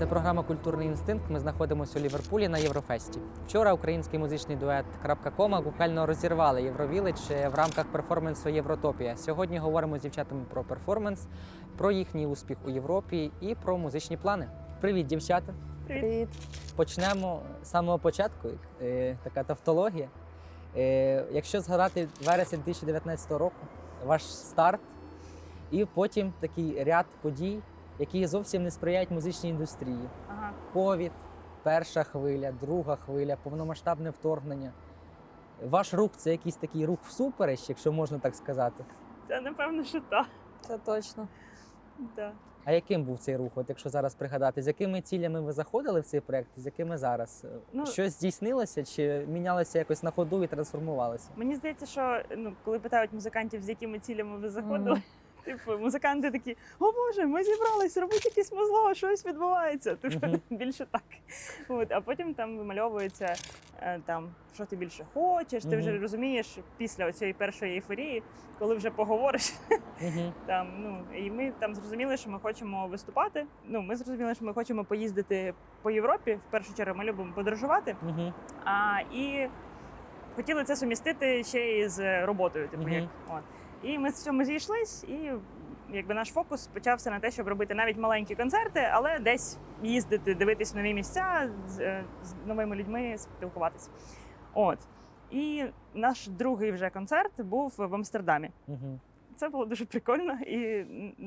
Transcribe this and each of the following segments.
Це програма Культурний інстинкт. Ми знаходимося у Ліверпулі на Єврофесті. Вчора український музичний дует «Крапка кома» буквально розірвали Євровілич в рамках перформансу Євротопія. Сьогодні говоримо з дівчатами про перформанс, про їхній успіх у Європі і про музичні плани. Привіт, дівчата! Привіт. Почнемо з самого початку. Е, така тавтологія. Е, якщо згадати вересень 2019 року, ваш старт, і потім такий ряд подій, які зовсім не сприяють музичній індустрії. Ага. Ковід, перша хвиля, друга хвиля, повномасштабне вторгнення. Ваш рух це якийсь такий рух всупереч, якщо можна так сказати. Це напевно, що так. Це точно. Да. А яким був цей рух? От якщо зараз пригадати, з якими цілями ви заходили в цей проект, з якими зараз? Ну- Щось здійснилося чи мінялося якось на ходу і трансформувалося? Мені здається, що ну, коли питають музикантів, з якими цілями ви заходили, типу, музиканти такі: о Боже, ми зібрались робити якесь музло, щось відбувається. Типу, Мгм. більше так. От, а потім там вимальовується е, там, що ти більше хочеш. Ти вже розумієш після цієї першої ейфорії, коли вже поговориш. Угу. Там ну і ми там зрозуміли, що ми хочемо виступати. Ну ми зрозуміли, що ми хочемо поїздити по Європі. В першу чергу ми любимо подорожувати. Угу. А і хотіли це сумістити ще й з роботою. Типу, Мгм. як от. І ми з цьому зійшлись, і якби наш фокус почався на те, щоб робити навіть маленькі концерти, але десь їздити, дивитись нові місця, з, е, з новими людьми спілкуватися. От. І наш другий вже концерт був в Амстердамі. Угу. Це було дуже прикольно, і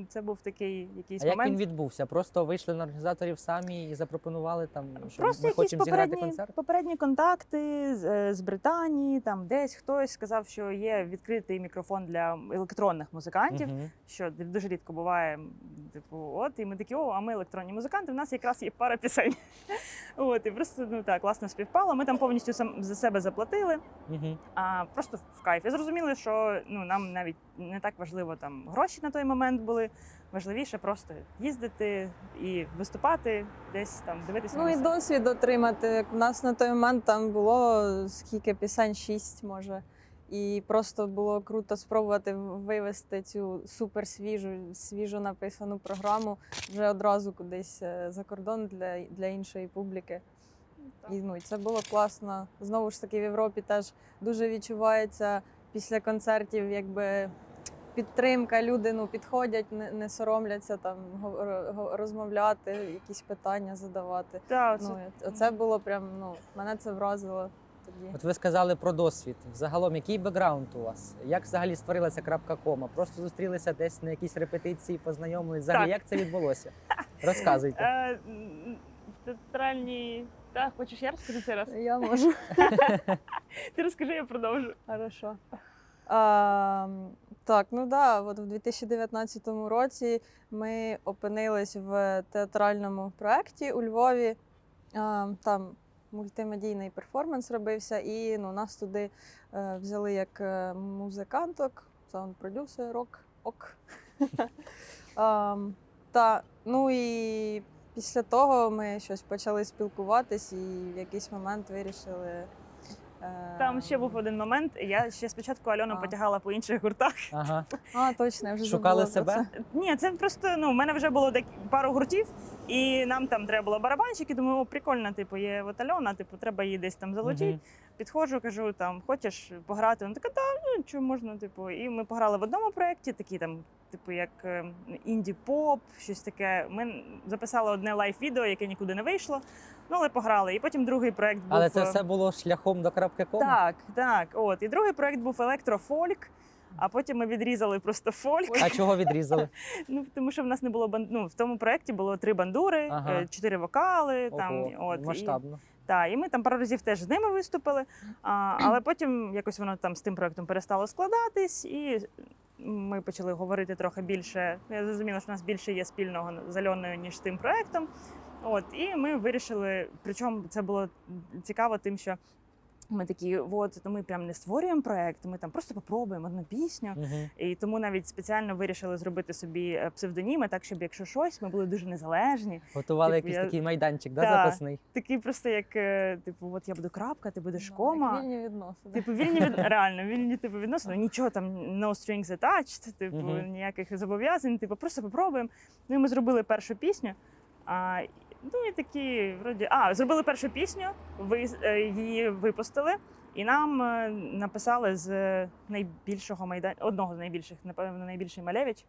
це був такий якийсь А як він відбувся? Просто вийшли на організаторів самі і запропонували там, що Просто ми хочемо зіграти концерт? попередні контакти з, е, з Британії. Там десь хтось сказав, що є відкритий мікрофон для електронних музикантів, Мгм. що дуже рідко буває. Типу, от і ми такі, о, а ми електронні музиканти. У нас якраз є пара пісень. От і просто ну так класно співпало. Ми там повністю сам за себе заплатили. А просто в кайф. І зрозуміли, що ну нам навіть не так важливо там гроші на той момент були. Важливіше просто їздити і виступати, десь там дивитися. Ну і досвід отримати. Як У нас на той момент там було скільки пісень, шість може. І просто було круто спробувати вивести цю супер свіжу, написану програму вже одразу кудись е, за кордон для, для іншої публіки. І ну і це було класно. Знову ж таки, в Європі теж дуже відчувається після концертів, якби підтримка. Люди ну підходять, не, не соромляться там розмовляти, якісь питання задавати. Так, Ну оце було прям. Ну мене це вразило тоді. От ви сказали про досвід. Взагалом, який бекграунд у вас? Як взагалі створилася крапка кома? Просто зустрілися десь на якійсь репетиції, познайомились. Взагалі, Так. як це відбулося? Розказуйте. Е, в театральній. Так, хочеш, я розкажу цей раз? Я можу. Ти розкажи, я продовжу. Хорошо. Так, ну да, от в 2019 році ми опинились в театральному проєкті у Львові. Там мультимедійний перформанс робився, і ну, нас туди е, взяли як е, музиканток, саунд-продюсерок, ок. Та, ну і після того ми щось почали спілкуватись і в якийсь момент вирішили. Е, Там ще був один момент. Я ще спочатку Альону А. потягала по інших гуртах. Ага. А, точно, я вже Шукали забула про себе? це. Ні, це просто ну, в мене вже було дек... пару гуртів, і нам там треба було барабанщик, і думаю, о, прикольно, типу, є от Альона, типу, треба її десь там залучити. Мгм. Підходжу, кажу, там, хочеш пограти? Вона така, та ну чому можна, типу. І ми пограли в одному проєкті, такі там, типу, як е, інді-поп, щось таке. Ми записали одне лайв-відео, яке нікуди не вийшло. Ну, але пограли. І потім другий проєкт був. Але це е, все було шляхом до крапки кома? Так, так. От. І другий проєкт був електрофольк. А потім ми відрізали просто фольк. А чого відрізали? Ну тому що в нас не було бан... ну, в тому проєкті було три бандури, Ага. е, чотири вокали. Там Ого, от і, масштабно. та, і ми там пару разів теж з ними виступили. А, але потім якось воно там з тим проєктом перестало складатись, і ми почали говорити трохи більше. Я зрозуміла, що у нас більше є спільного з Альоною, ніж з тим проєктом. От, і ми вирішили, причому це було цікаво, тим, що ми такі, от ми прям не створюємо проєкт, ми там просто попробуємо одну пісню. Мгм. І тому навіть спеціально вирішили зробити собі е, псевдоніми, так щоб якщо щось, ми були дуже незалежні. Готували Типу, якийсь я- такий майданчик, да, Так. запасний. Такий просто як е, типу, от я буду крапка, ти будеш Ну, кома. Як вільні відносини. Типу вільні від реально вільні типу відносини. Нічого там no strings attached, типу Мгм. ніяких зобов'язань. Типу, просто попробуємо. Ну і ми зробили першу пісню. А Ну і такі, вроді. А, зробили першу пісню, ви, е, її випустили, і нам е, написали з найбільшого майдану, одного з найбільших, напевно, найбільший Малевич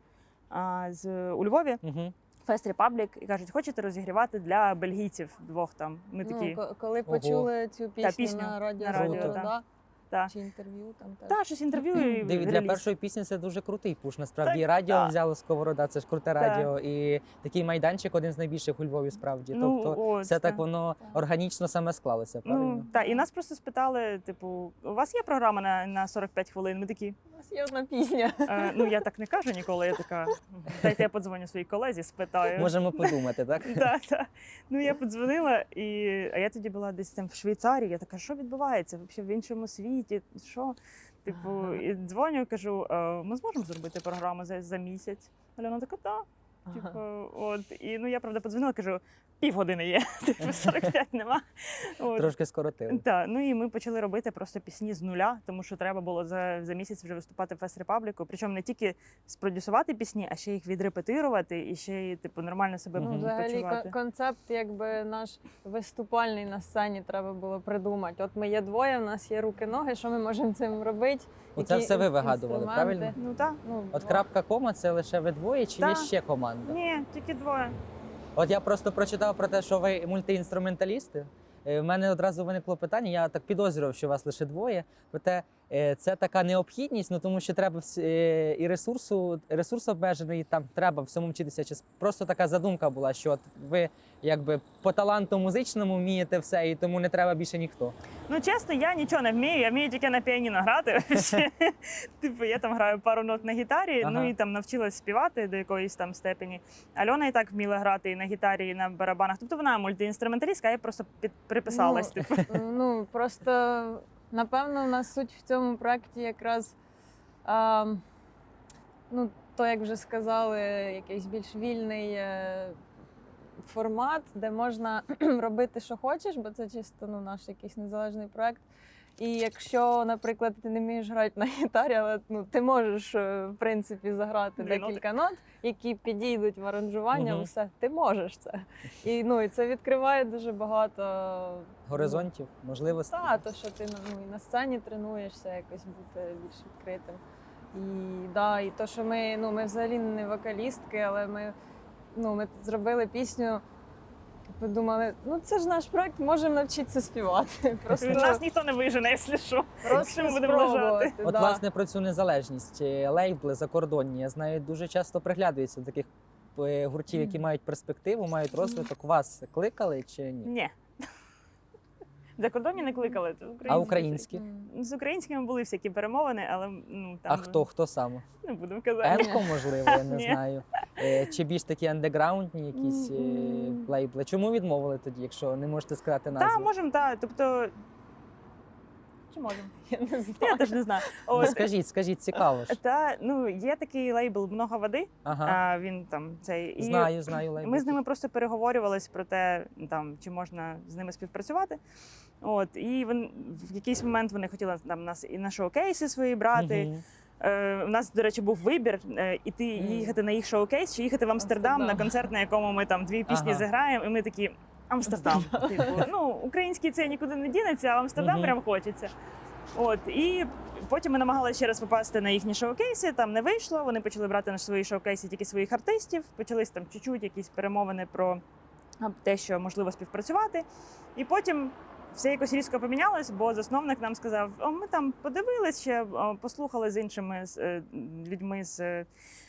а, з у Львові, Угу. Fest Republic, і кажуть, хочете розігрівати для бельгійців двох там. Ми такі. Ну, ко- коли Ого. почули цю пісню, пісню на радіо на радіо, Сковорода, та. чи інтерв'ю там теж. Та, щось інтерв'ю і Диві, для реліз. першої пісні це дуже крутий пуш. Насправді Так, радіо так. взяло сковорода, це ж круте Так. радіо. І такий майданчик один з найбільших у Львові, справді. Ну, тобто ось, все так воно Так. органічно саме склалося, правильно? Ну, так, і нас просто спитали: типу, у вас є програма на, на 45 хвилин? Ми такі. У нас є одна пісня. Е, ну я так не кажу ніколи. Я така, дайте я подзвоню своїй колезі, спитаю. Можемо подумати, так? Да, да. Ну я подзвонила, і а я тоді була десь там в Швейцарії. Я така, що відбувається? Взагалі в іншому світі? Що? Типу, і дзвоню, кажу, «Е, ми зможемо зробити програму за, за місяць. Альона така, так. Типу, от і ну я правда подзвонила, кажу, півгодини є, типу 45 нема. От. Трошки скоротили. Так, ну і ми почали робити просто пісні з нуля, тому що треба було за, за місяць вже виступати в Фест Репабліку. Причому не тільки спродюсувати пісні, а ще їх відрепетирувати і ще й типу нормально себе Ну, взагалі почувати. концепт, якби наш виступальний на сцені треба було придумати. От ми є двоє, в нас є руки, ноги. Що ми можемо цим робити? Оце все ви вигадували, правильно? Ну так. Ну, От крапка кома це лише ви двоє чи є ще команда? Ні, тільки двоє. От я просто прочитав про те, що ви мультиінструменталісти. У мене одразу виникло питання. Я так підозрював, що вас лише двоє. Проте е, це така необхідність, ну тому що треба е, і ресурсу, ресурс обмежений, і там треба всьому вчитися. Чи просто така задумка була, що от ви якби по таланту музичному вмієте все, і тому не треба більше ніхто. Ну чесно, я нічого не вмію, я вмію тільки на піаніно грати. типу, я там граю пару нот на гітарі, ну і там навчилась співати до якоїсь там степені. Альона і так вміла грати і на гітарі, і на барабанах. Тобто вона мультиінструменталістка, а я просто приписалась. Ну, типу. Ну просто напевно, у нас суть в цьому проєкті якраз а, ну, то, як вже сказали, якийсь більш вільний е, формат, де можна робити, що хочеш, бо це чисто ну, наш якийсь незалежний проєкт. І якщо, наприклад, ти не вмієш грати на гітарі, але ну, ти можеш е, в принципі заграти Дві ноти. декілька нот, які підійдуть в аранжування, Мгм. все, ти можеш це. І, ну, і це відкриває дуже багато Горизонтів, можливостей. так, то що ти ну, і на сцені тренуєшся якось бути більш відкритим. І да, і то, що ми, ну, ми взагалі не вокалістки, але ми, ну, ми зробили пісню. Подумали, ну це ж наш проект, можемо навчитися співати. Просто, Нас ніхто не вижене, якщо що. просто ми будемо лежати. От да. власне про цю незалежність Е, лейбли закордонні. Я знаю, дуже часто приглядаються до таких е, гуртів, які мають перспективу, мають розвиток. Вас кликали чи ні? Ні. За кордоні не кликали. то А українські? З українськими були всякі перемовини, але ну там А хто? Хто саме? не будемо казати. Енко, можливо, я не знаю. Е, Чи більш такі андеграундні якісь е, лейбли? Чому відмовили тоді, якщо не можете сказати назву? Так, можемо, так. Тобто. Чи можемо? Я не знаю. Я теж не знаю. Ну, От, скажіть, скажіть, цікаво ж. та ну є такий лейбл Много води. Ага. А він там цей і Знаю, знаю лейбл. Ми з ними просто переговорювалися про те, там чи можна з ними співпрацювати. От і вон, в якийсь момент вони хотіли там нас і на шоукейси свої брати. Мгм. Е, у нас, до речі, був вибір е, іти Мгм. їхати на їх шоукейс чи їхати в Амстердам, Амстердам. на концерт, на якому ми там дві пісні Ага. зіграємо, і ми такі. Амстердам. Типу, ну, український це нікуди не дінеться, а в Амстердам Мгм. прям хочеться. От і потім ми намагалися ще раз попасти на їхні шоукейси. Там не вийшло. Вони почали брати на свої шоукейси тільки своїх артистів. Почались там чуть-чуть якісь перемовини про а, те, що можливо співпрацювати. І потім все якось різко помінялось, бо засновник нам сказав: О, ми там подивились ще, о, послухали з іншими з, е, людьми з, е,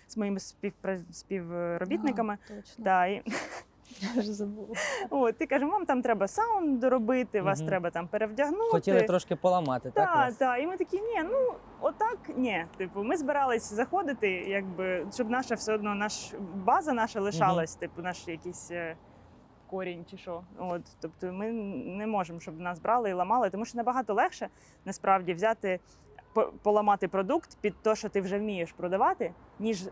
з моїми співпра... співробітниками. А, точно. Да, і, Я вже забула. от, і каже, вам там треба саунд доробити, вас Мгм. треба там перевдягнути. Хотіли трошки поламати, так? Так, вас? так. І ми такі, ні, ну отак ні. Типу, ми збирались заходити, якби, щоб наша все одно наш база наша лишалась, типу, наш якийсь е, корінь чи що. От, тобто ми не можемо, щоб нас брали і ламали, тому що набагато легше насправді взяти. по- Поламати продукт під те, що ти вже вмієш продавати, ніж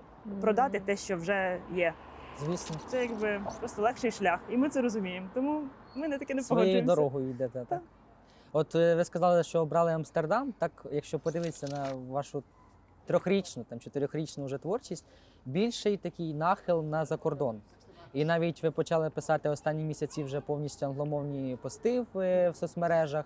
продати те, що вже є. Звісно. Це якби просто легший шлях, і ми це розуміємо. Тому ми на таке не Своєю погоджуємося. дорогою йдете, так? Так. От е, ви сказали, що обрали Амстердам. Так, якщо подивитися на вашу трьохрічну, там чотирьохрічну вже творчість, більший такий нахил на закордон. І навіть ви почали писати останні місяці вже повністю англомовні пости в, е, в соцмережах.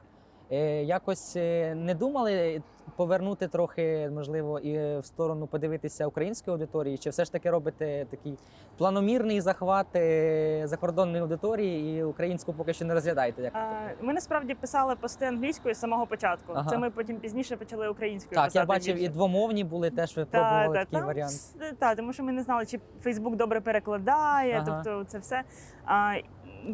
Е, Якось е, не думали повернути трохи, можливо, і в сторону подивитися української аудиторії, чи все ж таки робите такий планомірний захват е, закордонної аудиторії і українську поки що не розглядаєте? Як А? Ми насправді писали пости англійською з самого початку. Ага. Це ми потім пізніше почали українською Так, писати я бачив, і двомовні були теж ви Та, пробували та, такий там варіант. та, тому що ми не знали, чи Фейсбук добре перекладає, Ага. тобто це все. А,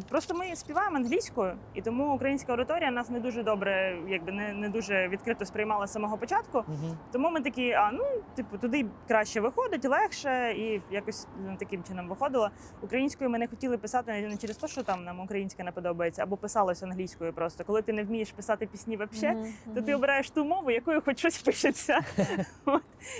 просто ми співаємо англійською, і тому українська аудиторія нас не дуже добре, якби не, не дуже відкрито сприймала з самого початку. Мгм. Тому ми такі, а ну, типу, туди краще виходить, легше, і якось ну, таким чином виходило. Українською ми не хотіли писати не через те, що там нам українська не подобається, або писалось англійською просто. Коли ти не вмієш писати пісні взагалі, Мгм, то ти обираєш ту мову, якою хоч щось пишеться.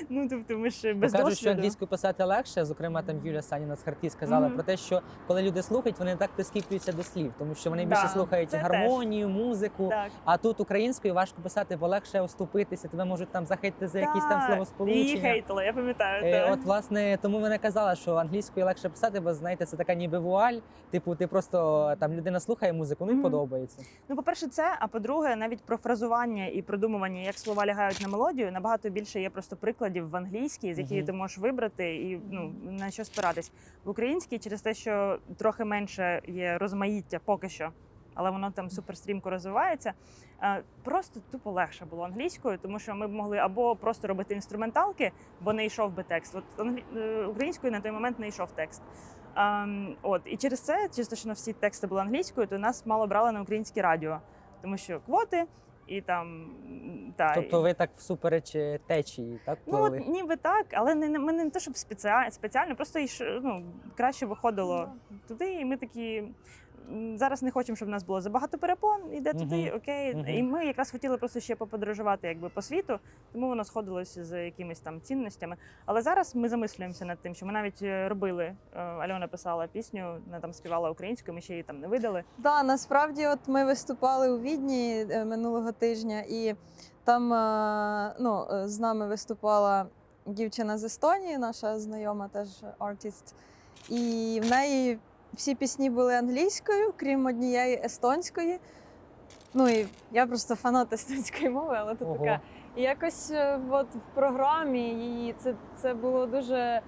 Ну тобто ми ж без кажуть, що англійською писати легше. Зокрема, там Юлія Саніна з Харті сказала про те, що коли люди слухають, вони так прискіплюються до слів, тому що вони більше Да, слухають це гармонію, музику. Так. А тут українською важко писати, бо легше оступитися. Тебе можуть там захейтити за якісь там словосполучення. Її хейтили, я пам'ятаю. Е. От власне тому вона казала, що англійською легше писати, бо знаєте, це така ніби вуаль. Типу, ти просто там людина слухає музику, ну і Мгм. подобається. Ну, по-перше, це, а по-друге, навіть про фразування і продумування, як слова лягають на мелодію, набагато більше є просто прикладів в англійській, з яких Мгм. ти можеш вибрати і ну на що спиратись. В українській через те, що трохи менше є розмаїття поки що, але воно там суперстрімко розвивається. е, Просто тупо легше було англійською, тому що ми б могли або просто робити інструменталки, бо не йшов би текст. От е, українською на той момент не йшов текст. Ем, от і через це, те, що на всі тексти були англійською, то нас мало брали на українське радіо, тому що квоти і там та Тобто ви так всупереч е, течії, так ну плили? от ніби так, але не не- ми не те, щоб спеціально, спеціально просто йш- ну, краще виходило туди, і ми такі. Зараз не хочемо, щоб в нас було забагато перепон, іде туди, окей. Мгм. І ми якраз хотіли просто ще поподорожувати якби по світу, тому воно сходилося з якимись там цінностями. Але зараз ми замислюємося над тим, що ми навіть е, робили. е, Альона писала пісню, вона там співала українською, ми ще її там не видали. Да, насправді, от ми виступали у Відні е, минулого тижня, і там ну, з нами виступала дівчина з Естонії, наша знайома теж артист. І в неї всі пісні були англійською, крім однієї естонської. Ну і я просто фанат естонської мови, але Ого. така. І якось е, от в програмі її це, це було дуже е,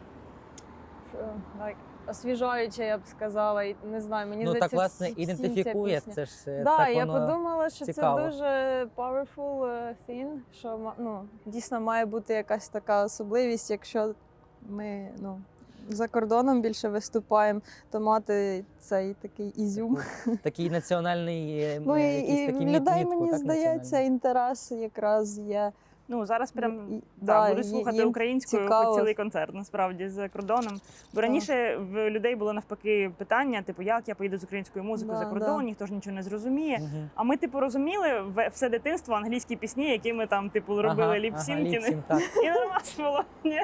like, освіжаюче, я б сказала. І не знаю, мені ну так власне всі- всім ця ідентифікує. пісня. Це ж е, Да, так я воно... подумала, що цікаво. це дуже powerful thing, що ну, дійсно має бути якась така особливість, якщо ми ну, за кордоном більше виступаємо, то мати цей такий ізюм. такий національний е, Ну е, і, якийсь і такий людей, мітку, мені так, здається, інтерес якраз є. Ну зараз прям Да, да, буду слухати їм українською цікаво. цілий концерт, насправді за кордоном. Бо раніше в людей було навпаки питання: типу, як я поїду з українською музикою Да, за кордон, да. ніхто ж нічого не зрозуміє. Мгм. А ми, типу, розуміли в- все дитинство англійські пісні, які ми там, типу, робили Ага, ліпсінки. ага, ліп-сінк. І нормально було. Ні?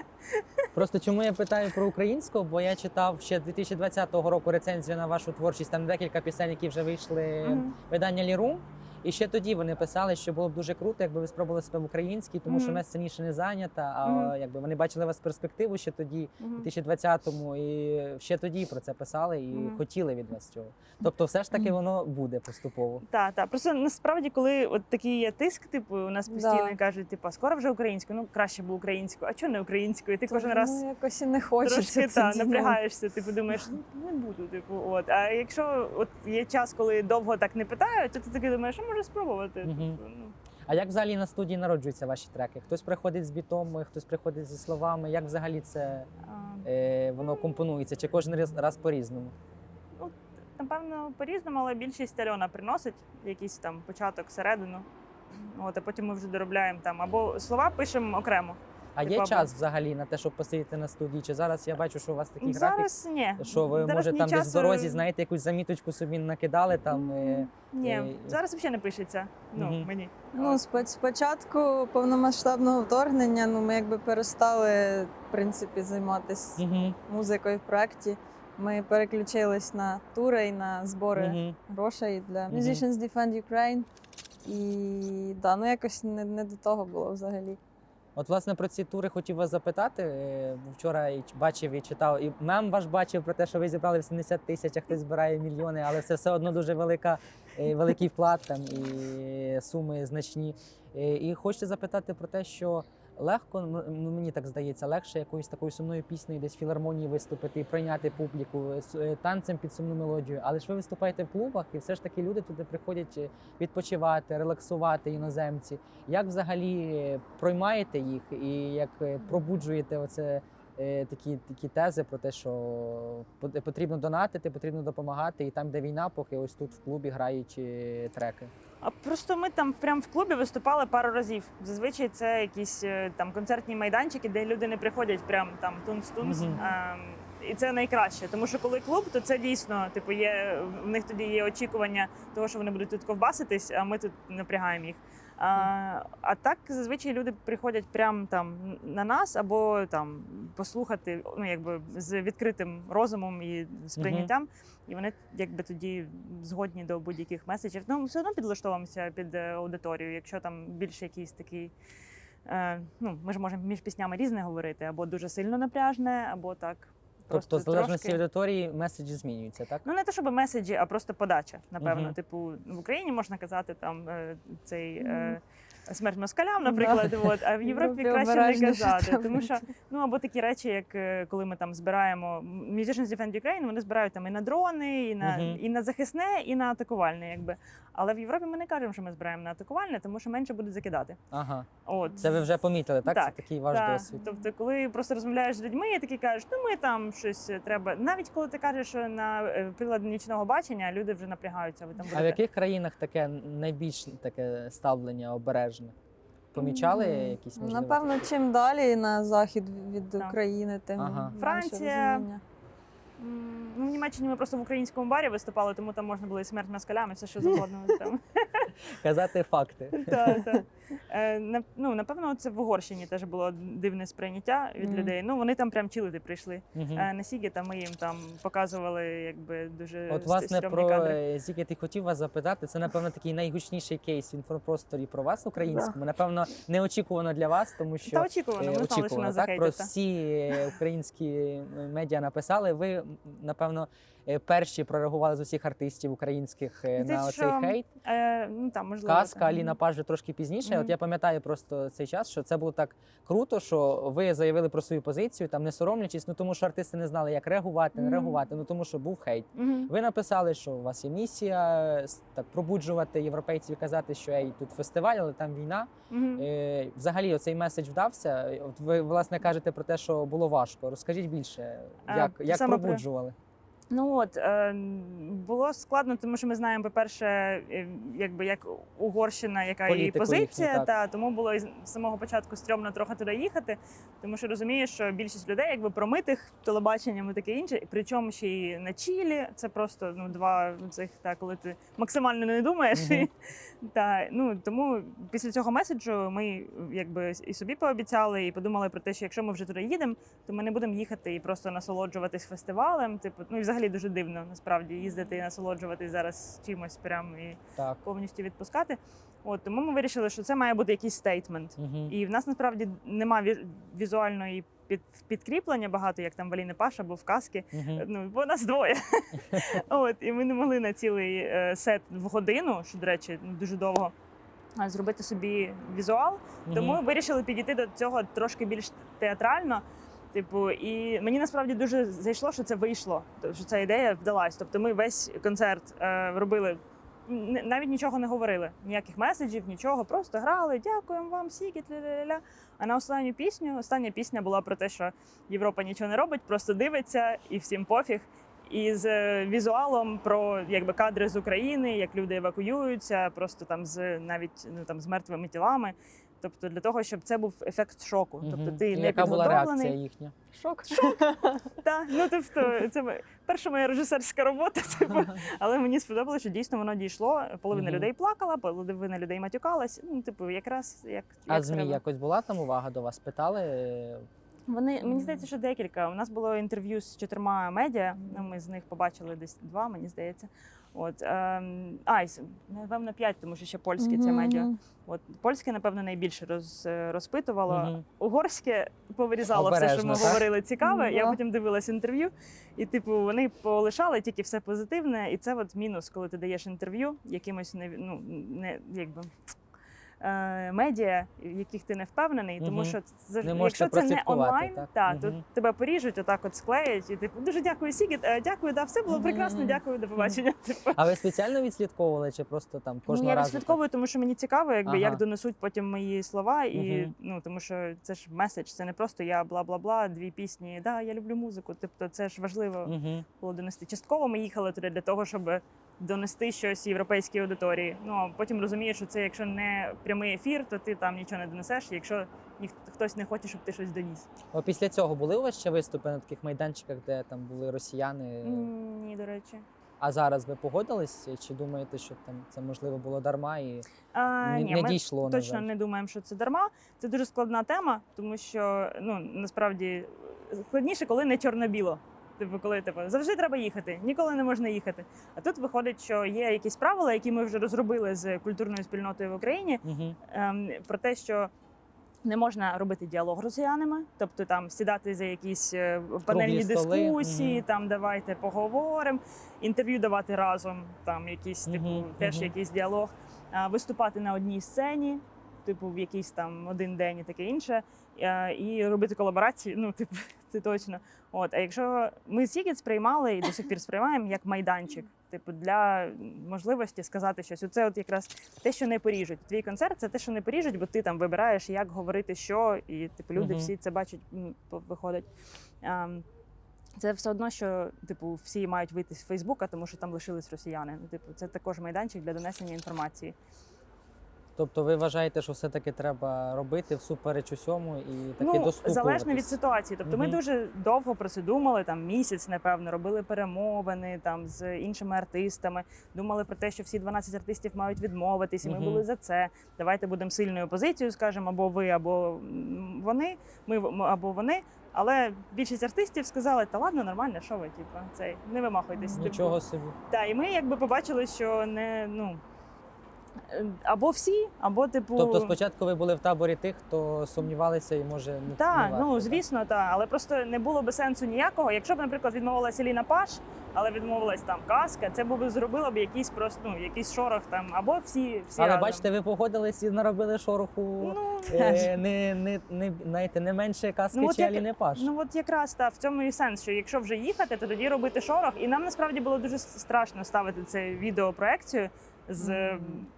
Просто чому я питаю про українську? Бо я читав ще 2020 року рецензію на вашу творчість. Там декілька пісень, які вже вийшли в видання Лірум. І ще тоді вони писали, що було б дуже круто, якби ви спробували себе в українській, тому що в нас сценіше не зайнята. А якби вони бачили вас перспективу ще тоді, Мгм. 2020-му, і ще тоді про це писали і хотіли від вас цього. Тобто, все ж таки воно буде поступово. Так, так. Просто насправді, коли от такий є тиск, типу, у нас постійно кажуть, типу, скоро вже українською, ну краще б українською, а чого не українською? Ти кожен раз ну, якось і не трошки та, ну. напрягаєшся, типу думаєш, ну не буду. Типу, от. А якщо от є час, коли довго так не питають, то ти таки думаєш, що може спробувати. Типу, ну. А як взагалі на студії народжуються ваші треки? Хтось приходить з бітом, хтось приходить зі словами. Як взагалі це е, воно компонується? Чи кожен раз, раз по-різному? Ну, Напевно, по-різному, але більшість Альона приносить якийсь там початок, середину. От, а потім ми вже доробляємо там. Або слова пишемо окремо. А є час взагалі на те, щоб посидіти на студії? Чи зараз я бачу, що у вас такий графік? Зараз ні. Що ви Зараз може там десь в дорозі, знаєте, якусь заміточку собі накидали там. е, Ні, е, зараз взагалі не пишеться. Ну, Мгм. мені. Ну, спочатку повномасштабного вторгнення, ну ми якби перестали в принципі займатися Мгм, музикою в проєкті. Ми переключились на тури і на збори мгм. грошей для. Musicians Defend Ukraine. І да, ну якось не, не до того було взагалі. От, власне, про ці тури хотів вас запитати. Е, Вчора і бачив і читав, і мем ваш бачив про те, що ви зібрали 80 тисяч, а хтось збирає мільйони, але це все одно дуже велика, е, великий вклад там і суми значні. Е, І хочу запитати про те, що легко, ну мені так здається, легше якоюсь такою сумною піснею десь в філармонії виступити і прийняти публіку е, е, танцем під сумну мелодію. Але ж ви виступаєте в клубах, і все ж таки люди туди приходять е, відпочивати, релаксувати іноземці. Як взагалі проймаєте їх і як пробуджуєте оце такі, такі тези про те, що потрібно донатити, потрібно допомагати, і там, де війна, поки ось тут в клубі грають е, треки. А просто ми там прямо в клубі виступали пару разів. Зазвичай це якісь е, там концертні майданчики, де люди не приходять прям там тунц-тунц. Мгм. Ем, і це найкраще, тому що коли клуб, то це дійсно типу є в них тоді є очікування того, що вони будуть тут ковбаситись, а ми тут напрягаємо їх. А, а так зазвичай люди приходять прямо там на нас або там послухати, ну якби з відкритим розумом і сприйняттям. І вони якби тоді згодні до будь-яких меседжів. Ну, все одно підлаштовуємося під е, аудиторію, якщо там більше якийсь такий. Е, ну, ми ж можемо між піснями різне говорити, або дуже сильно напряжне, або так. Тобто, в залежності трошки. аудиторії меседжі змінюються, так? Ну, не те, щоб меседжі, а просто подача. Напевно, Мгм. типу, в Україні можна казати там е, цей. Е, Смерть москалям, наприклад, от, а в Європі Європі краще не казати, там. тому що ну або такі речі, як е, коли ми там збираємо Musicians Defend Ukraine, вони збирають там і на дрони, і на Мгм. і на захисне, і на атакувальне, якби. Але в Європі ми не кажемо, що ми збираємо на атакувальне, тому що менше будуть закидати. Ага. От Це ви вже помітили, так? Так, Це такий ваш так. досвід. Тобто, коли просто розмовляєш з людьми, і такі кажуть, ну ми там щось е, треба. Навіть коли ти кажеш, що на е, приладі нічного бачення, люди вже напрягаються. Ви там А в будете. яких країнах таке найбільш таке ставлення обережне? Помічали якісь можливо? Ну, Напевно, чим далі на захід від Так. України, тим Ага. менше Франція. розуміння. М, Ну, в Німеччині ми просто в українському барі виступали, тому там можна було і смерть москалями, все що завгодно. Там. Казати факти. Так, так. Е, на- Ну, напевно, це в Угорщині теж було дивне сприйняття від Мгм. людей. Ну, вони там прям чилити прийшли. Мгм. Е, На Сігі там ми їм там показували якби дуже От, власне, стрьомні про кадри. е, Зіки, ти хотів вас запитати. Це, напевно, такий найгучніший кейс в інфопросторі про вас українському. Напевно, неочікувано для вас, тому що Та очікувано, е, ми знали, що очікувано, нас так? Про захейтять. та. всі е, українські медіа написали. Ви, м, напевно, перші прореагували з усіх артистів українських е, на що хейт. Е, ну, там, можливо, Казка, там. Аліна Паж вже трошки пізніше. Мгм. От я пам'ятаю просто цей час, що це було так круто, що ви заявили про свою позицію, там не соромлячись, ну тому що артисти не знали, як реагувати, не Мгм. реагувати. Ну тому що був хейт. Мгм. Ви написали, що у вас є місія е, так пробуджувати європейців, і казати, що ей, тут фестиваль, але там війна. Мгм. Е, взагалі, оцей меседж вдався. От ви власне кажете про те, що було важко. Розкажіть більше, як, як саме про- пробуджували? Ну от е, було складно, тому що ми знаємо, по-перше, е, якби як Угорщина, яка її позиція, так. та тому було із з самого початку стрьомно трохи туди їхати, тому що розумієш, що більшість людей якби промитих телебаченням і таке інше, причому ще й на Чілі. Це просто ну два цих та коли ти максимально не думаєш. І, та ну тому після цього меседжу ми якби і собі пообіцяли, і подумали про те, що якщо ми вже туди їдемо, то ми не будемо їхати і просто насолоджуватись фестивалем. Типу, ну і взагалі дуже дивно насправді їздити і насолоджуватись зараз чимось прям і Так. повністю відпускати. От тому ми вирішили, що це має бути якийсь стейтмент. Угу. І в нас насправді нема ві- візуальної під, підкріплення багато, як там в Аліни Паш або в казки. Угу. Ну, бо нас двоє. От, і ми не могли на цілий е, сет в годину, що, до речі, дуже довго. а, Зробити собі візуал, тому вирішили підійти до цього трошки більш театрально. Типу, і мені насправді дуже зайшло, що це вийшло. Що ця ідея вдалась. Тобто, ми весь концерт е, робили. Навіть нічого не говорили, ніяких меседжів, нічого, просто грали, дякуємо вам, сікіт, ля-ля-ля. А на останню пісню, остання пісня була про те, що Європа нічого не робить, просто дивиться і всім пофіг. І з візуалом про якби кадри з України, як люди евакуюються, просто там з навіть ну там з мертвими тілами. Тобто для того, щоб це був ефект шоку. Тобто ти І не яка була реакція їхня? Шок. Та, ну тобто, це перша моя режисерська робота. Типу, але мені сподобалося, що дійсно воно дійшло. Половина людей плакала, половина людей матюкалась. Ну, типу, якраз як, А як змі якось була там увага до вас? Питали? Е, Вони мені здається, що декілька. У нас було інтерв'ю з чотирма медіа. Ми з них побачили десь два, мені здається. От ем, а, і напевно, п'ять, тому що ще польське це медіа. От польське, напевно, найбільше роз, е, розпитувало. Мгм. Угорське повирізало все, що Обережно, ми так? говорили цікаве. Я Да. потім дивилась інтерв'ю, і типу вони полишали тільки все позитивне. І це от мінус, коли ти даєш інтерв'ю якимось не ну не якби. Е, Медіа, в яких ти не впевнений, тому що це, Не якщо це не онлайн, так? та, Мгм. то тебе поріжуть, отак от склеять, і типу дуже дякую, Сігіт, е, дякую, да, все було прекрасно, дякую, до побачення. Типу. А ви спеціально відслідковували чи просто там кожного ну, я разу? відслідковую, тому що мені цікаво, якби Ага. як донесуть потім мої слова, і Мгм. ну тому що це ж меседж, це не просто я бла бла бла, дві пісні. Да, я люблю музику. Тобто, це ж важливо Угу. було донести. Частково ми їхали туди для того, щоб донести щось європейській аудиторії. Ну а потім розумієш, що це якщо не прямий ефір, то ти там нічого не донесеш. Якщо ніхто хтось не хоче, щоб ти щось доніс. А після цього були у вас ще виступи на таких майданчиках, де там були росіяни? Ні, до речі. А зараз ви погодились? Чи думаєте, що там це можливо було дарма і А, не, ні, не ми дійшло? точно не думаємо, що це дарма. Це дуже складна тема, тому що ну насправді складніше, коли не чорно-біло. Типу, коли типу, завжди треба їхати, ніколи не можна їхати. А тут виходить, що є якісь правила, які ми вже розробили з культурною спільнотою в Україні, Угу. ем, про те, що не можна робити діалог росіянами, тобто там сідати за якісь е, панельні дискусії, мгм. там давайте поговоримо, інтерв'ю давати разом, там якийсь типу Мгм, теж мгм. якийсь діалог, а, виступати на одній сцені, типу в якийсь там один день і таке інше, е, і робити колаборації. Ну, типу, це точно. От, а якщо ми Сікет сприймали і до сих пір сприймаємо як майданчик, типу, для можливості сказати щось. Оце от якраз те, що не поріжуть. Твій концерт це те, що не поріжуть, бо ти там вибираєш, як говорити, що, і типу люди всі це бачать, виходить. Ем, це все одно, що типу всі мають вийти з Фейсбука, тому що там лишились росіяни. Ну, типу, це також майданчик для донесення інформації. Тобто ви вважаєте, що все-таки треба робити всупереч усьому і таки ну, залежно від ситуації. Тобто, ми дуже довго про це думали, там місяць, напевно, робили перемовини там з іншими артистами. Думали про те, що всі 12 артистів мають відмовитись, і ми були за це. Давайте будемо сильною позицією, скажемо, або ви, або вони, ми або вони. Але більшість артистів сказали, та ладно, нормально, що ви, типу, цей не вимахуйтесь. типу. Нічого собі. Так, і ми якби побачили, що не ну. Е, Або всі, або типу. Тобто спочатку ви були в таборі тих, хто сумнівалися і може не Так, ну звісно, так. Але просто не було би сенсу ніякого. Якщо б, наприклад, відмовилася Ліна Паш, але відмовилась там казка, це б зробило б якийсь просто ну, якийсь шорох там, або всі всі Але разом. бачите, ви погодились і наробили шороху. ну, Е, не, не, не, знаєте, не менше казки Ну, чи як- Аліни Паш. Ну от якраз та в цьому і сенс, що якщо вже їхати, то тоді робити шорох. І нам насправді було дуже страшно ставити це відеопроекцію з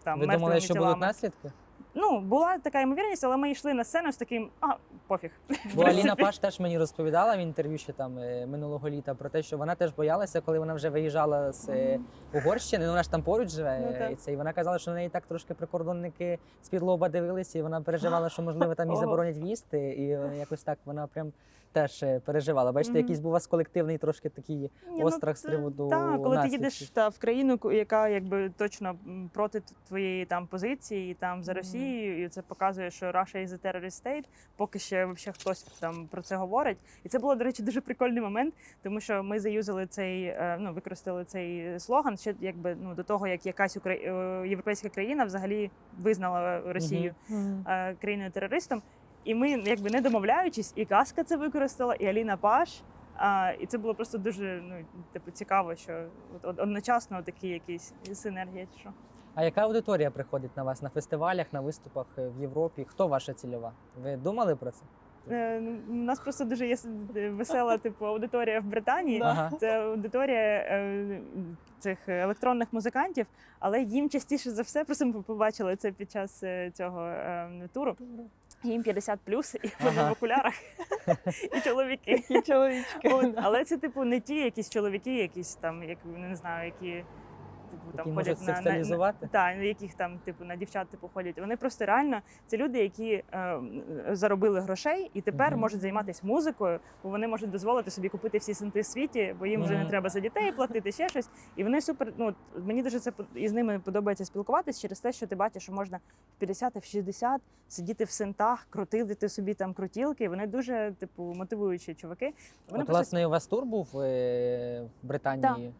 там ви мертвими думали, що тілами. будуть наслідки? Ну була така ймовірність, але ми йшли на сцену з таким а пофіг. Бо Аліна. Паш теж мені розповідала в інтерв'ю ще там е, минулого літа про те, що вона теж боялася, коли вона вже виїжджала з е, Угорщини. Ну вона ж там поруч живе. Ну, і це і вона казала, що на неї так трошки прикордонники з-під лоба дивилися, і вона переживала, що можливо там їй заборонять в'їзд. І е, якось так вона прям теж переживала. Бачите, якийсь був у вас колективний трошки такий. Ні, острах з це- приводу Так, коли ти їдеш та, в країну, яка якби точно проти твоєї там позиції, там за Мгм. Росією, і це показує, що Russia is a terrorist state, поки ще вообще хтось там про це говорить. І це було, до речі, дуже прикольний момент, тому що ми заюзали цей, е, ну використали цей слоган ще якби ну до того, як якась Укра... е, європейська країна взагалі визнала Росію Мгм. е, країною терористом. І ми, якби не домовляючись, і Каска це використала, і Аліна Паш. А, і це було просто дуже ну, типу, цікаво, що одночасно такі якісь синергія. чи Що. А яка аудиторія приходить на вас на фестивалях, на виступах е, в Європі? Хто ваша цільова? Ви думали про це? Е, ну, у нас просто дуже є весела типу, аудиторія в Британії. Ага. Це аудиторія е, цих електронних музикантів, але їм частіше за все, просто ми побачили це під час е, цього е, туру. Їм 50 плюс, і вони Ага. в окулярах, і чоловіки. І чоловічки. От, але це типу не ті якісь чоловіки, якісь там, як не знаю, які типу Які там можуть ходять на, на, та, на яких там, типу, на дівчат типу ходять. Вони просто реально це люди, які е, заробили грошей і тепер Мгм. можуть займатися музикою, бо вони можуть дозволити собі купити всі синти в світі, бо їм вже не треба за дітей платити ще щось. І вони супер. Ну мені дуже це по- і з ними подобається спілкуватись через те, що ти бачиш, що можна в 50 в 60 сидіти в синтах, крутити собі там крутілки. Вони дуже типу мотивуючі чуваки. Вони От, просто власне, у вас тур був е, в Британії. І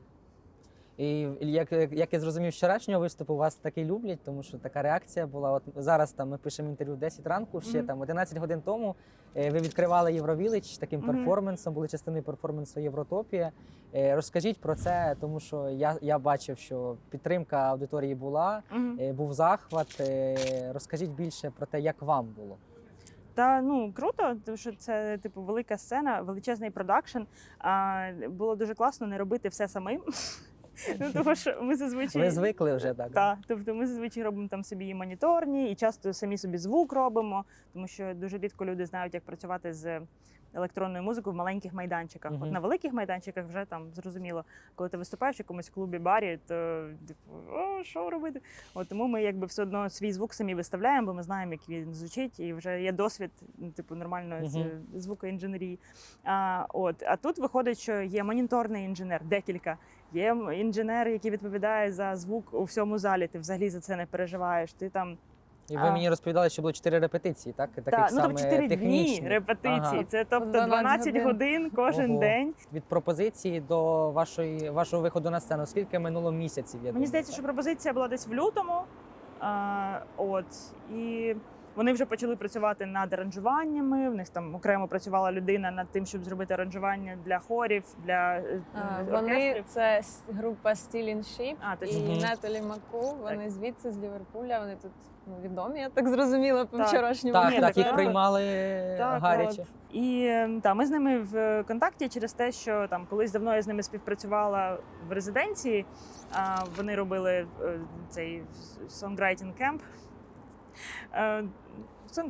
І як, як я зрозумів вчорашнього виступу, вас таки люблять, тому що така реакція була. От зараз там ми пишемо інтерв'ю в 10 ранку, ще Мгм. там 11 годин тому. е, Ви відкривали Євровілич таким Мгм. перформансом, були частиною перформансу Євротопія. Е, Розкажіть про це, тому що я, я бачив, що підтримка аудиторії була, Мгм. е, був захват. Розкажіть більше про те, як вам було. Та ну круто, тому що це типу велика сцена, величезний продакшн. А було дуже класно не робити все самим. Ну, тому що ми зазвичай Ми звикли вже так? Так, тобто ми зазвичай робимо там собі і моніторні, і часто самі собі звук робимо, тому що дуже рідко люди знають, як працювати з електронною музикою в маленьких майданчиках. Мгм. От на великих майданчиках вже там зрозуміло, коли ти виступаєш в якомусь клубі барі, то типу, о, що робити? От тому ми якби все одно свій звук самі виставляємо, бо ми знаємо, як він звучить, і вже є досвід, ну, типу, нормальної з звукоінженерії. А, от, а тут виходить, що є моніторний інженер, декілька. Є інженер, який відповідає за звук у всьому залі. Ти взагалі за це не переживаєш. Ти там І ви А. мені розповідали, що було 4 репетиції, так? Таких Так, ну там саме 4 дні репетиції. Ага. Це тобто 12 12 годин кожен Ого. день. Від пропозиції до вашої вашого виходу на сцену. Скільки минуло місяців? Я Мені думаю, здається, так? що пропозиція була десь в лютому. А, от і вони вже почали працювати над аранжуваннями. В них там окремо працювала людина над тим, щоб зробити аранжування для хорів, для е, А. Вони це група Steel in Ship А, точно. і. Нетолі Маку. Вони звідси з Ліверпуля. Вони тут ну, відомі, я так зрозуміла по вчорашньому. Так, так, так, їх приймали Так, гаряче. от. І ем, та, ми з ними в контакті через те, що там колись давно я з ними співпрацювала в резиденції. А, вони робили е, цей songwriting camp. Е,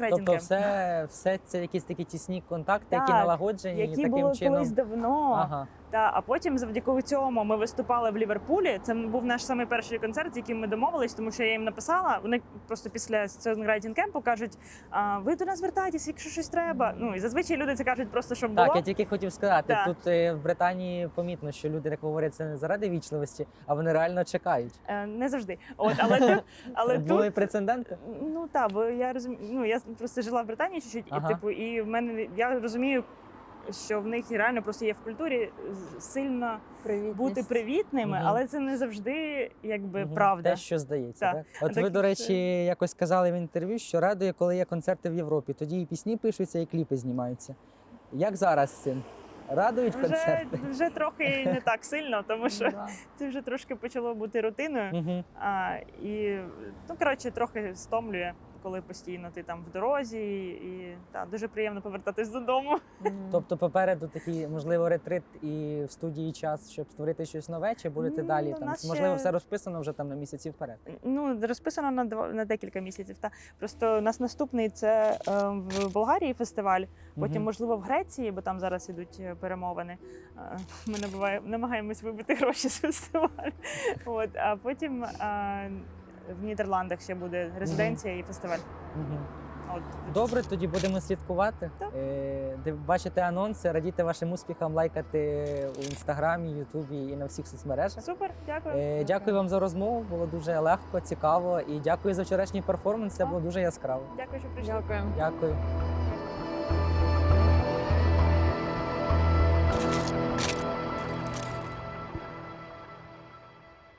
Тобто, все, все це якісь такі тісні контакти, які Так, налагоджені і які таким було чином. колись давно. Ага. Та, а потім, завдяки цьому, ми виступали в Ліверпулі. Це був наш самий перший концерт, з яким ми домовились, тому що я їм написала. Вони просто після songwriting кемпу кажуть: а, ви до нас звертайтесь, якщо щось треба. Ну і зазвичай люди це кажуть просто, щоб було. Так, я тільки хотів сказати, Так. тут е, в Британії помітно, що люди так говорять це не заради вічливості, а вони реально чекають. Е, Не завжди. От, але тут, але Були тут прецеденти? ну так, бо я розумію. Ну я просто жила в Британії чуть-чуть, Ага. і типу, і в мене я розумію, що в них реально просто є в культурі сильно Привітність. бути привітними, Мгм. але це не завжди якби Мгм. правда. Те, що здається. Так. Так? От Так ви, до речі, якось сказали в інтерв'ю, що радує, коли є концерти в Європі. Тоді і пісні пишуться, і кліпи знімаються. Як зараз з цим? Радують Вже, концерти? вже трохи не так сильно, тому що Да. це вже трошки почало бути рутиною. Угу. А, і ну коротше, трохи стомлює, коли постійно ти там в дорозі, і та, дуже приємно повертатись додому. Тобто попереду такий, можливо, ретрит і в студії час, щоб створити щось нове, чи будете Ну, далі? Там, нас можливо, ще- все розписано вже там на місяці вперед. Ну, розписано на два на декілька місяців. Та просто у нас наступний це е, в Болгарії фестиваль. Потім, Мгм. можливо, в Греції, бо там зараз ідуть е, перемовини. Е, Ми набиває- намагаємось вибити гроші з фестивалю. От, а потім е, в Нідерландах ще буде резиденція і фестиваль. Мгм. От Добре, тоді будемо слідкувати. Так. Е, бачите анонси, радіти вашим успіхам, лайкати у інстаграмі, Ютубі і на всіх соцмережах. супер, дякую. Е, Дякую вам за розмову. Було дуже легко, цікаво. І дякую за вчорашній перформанс. Це було дуже яскраво. Дякую, що прийшли. Дякую. Дякую.